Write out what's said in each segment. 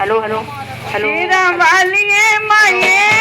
Hello hello hello Ram वाली माए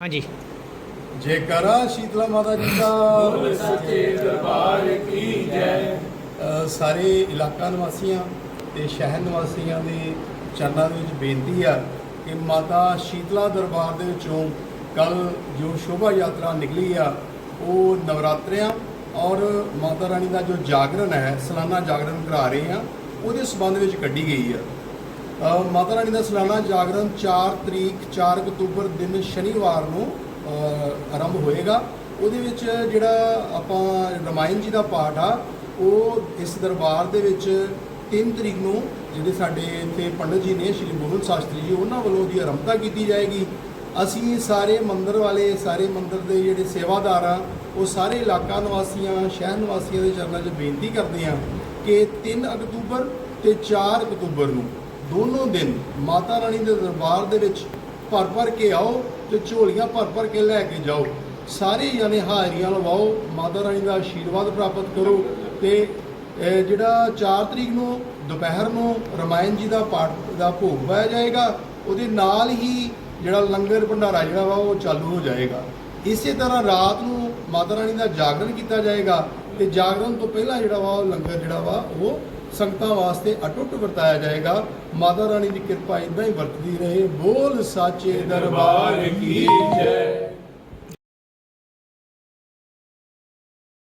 ਹਾਂਜੀ। ਜੇਕਰਾ ਸ਼ੀਤਲਾ ਮਾਤਾ ਜੀ ਦਾ ਸੱਚੇ ਦਰਬਾਰ ਕੀ ਜੈ ਸਾਰੇ ਇਲਾਕਾ ਨਿਵਾਸੀਆਂ ਤੇ ਸ਼ਹਿਰ ਨਿਵਾਸੀਆਂ ਦੇ ਚਰਨਾਂ ਦੇ ਵਿੱਚ ਬੇਨਤੀ ਆ ਕਿ ਮਾਤਾ ਸ਼ੀਤਲਾ ਦਰਬਾਰ ਦੇ ਵਿੱਚੋਂ ਕੱਲ ਜੋ ਸ਼ੋਭਾ ਯਾਤਰਾ ਨਿਕਲੀ ਆ, ਉਹ ਨਵਰਾਤਰਿਆਂ ਔਰ ਮਾਤਾ ਰਾਣੀ ਦਾ ਜੋ ਜਾਗਰਣ ਹੈ, ਸਾਲਾਨਾ ਜਾਗਰਣ ਕਰਾ ਰਹੇ ਆ ਉਹਦੇ ਸਬੰਧ ਵਿੱਚ ਕੱਢੀ ਗਈ ਆ। ਮਾਤਾ ਰਾਣੀ ਦਾ ਸਾਲਾਨਾ ਜਾਗਰਣ 4 ਤਰੀਕ 4 ਅਕਤੂਬਰ ਦਿਨ ਸ਼ਨੀਵਾਰ ਨੂੰ ਆਰੰਭ ਹੋਏਗਾ। ਉਹਦੇ ਵਿੱਚ ਜਿਹੜਾ ਆਪਾਂ ਰਮਾਇਣ ਜੀ ਦਾ ਪਾਠ ਆ, ਉਹ ਇਸ ਦਰਬਾਰ ਦੇ ਵਿੱਚ 3 ਤਰੀਕ ਨੂੰ ਜਿਹੜੇ ਸਾਡੇ ਇੱਥੇ ਪੰਡਤ ਜੀ ਨੇ, ਸ਼੍ਰੀ ਮੋਹਨ ਸ਼ਾਸਤਰੀ ਜੀ, ਉਹਨਾਂ ਵੱਲੋਂ ਦੀ ਆਰੰਭਤਾ ਕੀਤੀ ਜਾਏਗੀ। ਅਸੀਂ ਸਾਰੇ ਮੰਦਰ ਵਾਲੇ, ਸਾਰੇ ਮੰਦਰ ਦੇ ਜਿਹੜੇ ਸੇਵਾਦਾਰ ਆ, ਉਹ ਸਾਰੇ ਇਲਾਕਾ ਨਿਵਾਸੀਆਂ, ਸ਼ਹਿਰ ਨਿਵਾਸੀਆਂ ਦੇ ਚਰਨਾਂ 'ਚ ਬੇਨਤੀ ਕਰਦੇ ਆ ਕਿ 3 ਅਕਤੂਬਰ ਤੇ 4 ਅਕਤੂਬਰ ਨੂੰ। ਦੋਨੋਂ ਦਿਨ ਮਾਤਾ ਰਾਣੀ ਦੇ ਦਰਬਾਰ ਦੇ ਵਿੱਚ ਭਰ ਭਰ ਕੇ ਆਓ ਤੇ ਝੋਲੀਆਂ ਭਰ ਭਰ ਕੇ ਲੈ ਕੇ ਜਾਓ। ਸਾਰੇ ਜਣੇ ਹਾਜ਼ਰੀਆਂ ਲਵਾਓ, ਮਾਤਾ ਰਾਣੀ ਦਾ ਆਸ਼ੀਰਵਾਦ ਪ੍ਰਾਪਤ ਕਰੋ ਤੇ ਜਿਹੜਾ 4 ਤਰੀਕ ਨੂੰ ਦੁਪਹਿਰ ਨੂੰ ਰਮਾਇਣ ਜੀ ਦਾ ਪਾਠ ਦਾ ਭੋਗ ਪਾਇਆ ਜਾਏਗਾ, ਉਹਦੇ ਨਾਲ ਹੀ ਜਿਹੜਾ ਲੰਗਰ ਭੰਡਾਰਾ ਜਿਹੜਾ ਵਾ ਉਹ ਚਾਲੂ ਹੋ ਜਾਏਗਾ। ਇਸੇ ਤਰ੍ਹਾਂ ਰਾਤ ਨੂੰ ਮਾਤਾ ਰਾਣੀ ਦਾ ਜਾਗਰਣ ਕੀਤਾ ਜਾਏਗਾ ਤੇ ਜਾਗਰਣ ਤੋਂ ਪਹਿਲਾਂ ਜਿਹੜਾ ਵਾ ਉਹ ਲੰਗਰ ਜਿਹੜਾ ਵਾ ਉਹ ਸੰਗਤਾਂ ਵਾਸਤੇ ਅਟੁੱਟ ਵਰਤਾਇਆ ਜਾਏਗਾ। ਮਾਤਾ ਰਾਣੀ ਦੀ ਕਿਰਪਾ ਇਦਾਂ ਹੀ ਵਰਤਦੀ ਰਹੇ। ਬੋਲ ਸਾਚੇ ਦਰਬਾਰ ਕੀ